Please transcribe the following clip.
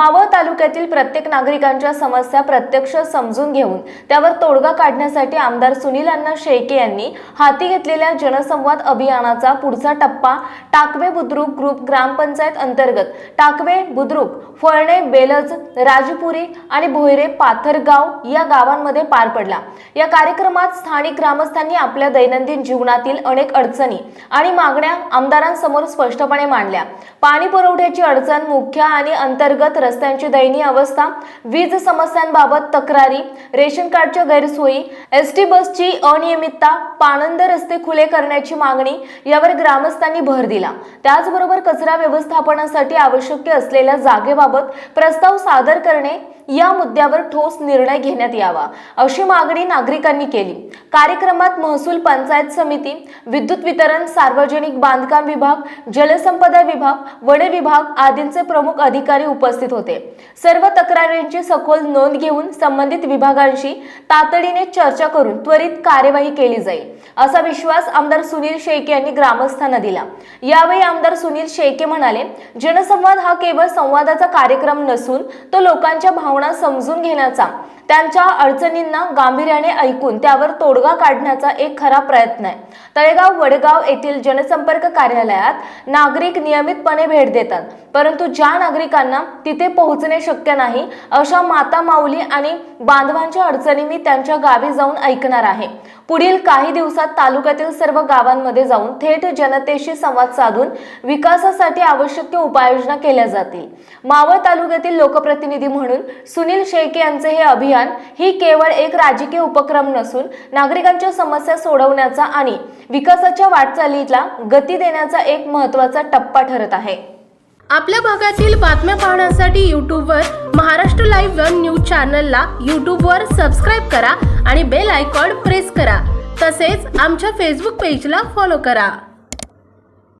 मावळ तालुक्यातील प्रत्येक नागरिकांच्या समस्या प्रत्यक्ष समजून घेऊन त्यावर तोडगा काढण्यासाठी आमदार सुनील अण्णा शेळके यांनी हाती घेतलेल्या जनसंवाद अभियानाचा पुढचा टप्पा टाकवे बुद्रुक ग्रुप ग्रामपंचायत अंतर्गत टाकवे बुद्रुक फळणे बेलज राजपुरी आणि भोयरे पाथरगाव या गावांमध्ये पार पडला. या कार्यक्रमात स्थानिक ग्रामस्थांनी आपल्या दैनंदिन जीवनातील अनेक अडचणी आणि मागण्या आमदारांसमोर स्पष्टपणे मांडल्या. पाणी पुरवठ्याची अडचण मुख्य आणि अंतर्गत रस्त्यांची दयनीय अवस्था वीज समस्यांबाबत तक्रारी रेशन कार्डच्या गैरसोयी एस टी बसची अनियमितता पाणंद रस्ते खुले करण्याची मागणी यावर ग्रामस्थांनी भर दिला. त्याचबरोबर कचरा व्यवस्थापनासाठी आवश्यक असलेल्या जागेबाबत प्रस्ताव सादर करणे या मुद्द्यावर ठोस निर्णय घेण्यात यावा अशी मागणी नागरिकांनी केली. कार्यक्रमात महसूल पंचायत समिती विद्युत वितरण सार्वजनिक बांधकाम विभाग जलसंपदा विभाग वन विभाग आदींचे प्रमुख अधिकारी उपस्थित होते. सर्व तक्रारींची सखोल नोंद घेऊन संबंधित विभागांशी तातडीने चर्चा करून त्वरित कार्यवाही केली जाईल असा विश्वास आमदार सुनील शेळके यांनी ग्रामस्थांना दिला. यावेळी आमदार सुनील शेळके म्हणाले जनसंवाद हा केवळ संवादाचा कार्यक्रम नसून तो लोकांच्या भावना समजून घेण्याचा त्यांच्या अडचणींना गांभीर्याने ऐकून त्यावर तोडगा काढण्याचा एक खरा प्रयत्न आहे. तळेगाव वडगाव येथील जनसंपर्क कार्यालयात नागरिक नियमितपणे भेट देतात. परंतु ज्या नागरिकांना तिथे पोहोचणे शक्य नाही अशा माता माऊली आणि बांधवांच्या अडचणी मी त्यांच्या गावी जाऊन ऐकणार आहे. पुढील काही दिवसात तालुक्यातील सर्व गावांमध्ये जाऊन थेट जनतेशी संवाद साधून विकासासाठी आवश्यक उपाययोजना केल्या जातील. मावळ तालुक्यातील लोकप्रतिनिधी म्हणून सुनील शेळके यांचे हे अभियान ही केवळ एक राजकीय उपक्रम नसून नागरिकांच्या समस्या सोडवण्याचा आणि विकासाच्या वाटचालीला गती देण्याचा एक महत्त्वाचा टप्पा ठरत आहे. आपल्या भागातील बातम्या पाहण्यासाठी यूट्यूबवर महाराष्ट्र लाईव्ह वन न्यूज चॅनलला यूट्यूबवर सबस्क्राईब करा आणि बेल आयकॉन प्रेस करा. तसेच आमच्या फेसबुक पेजला फॉलो करा.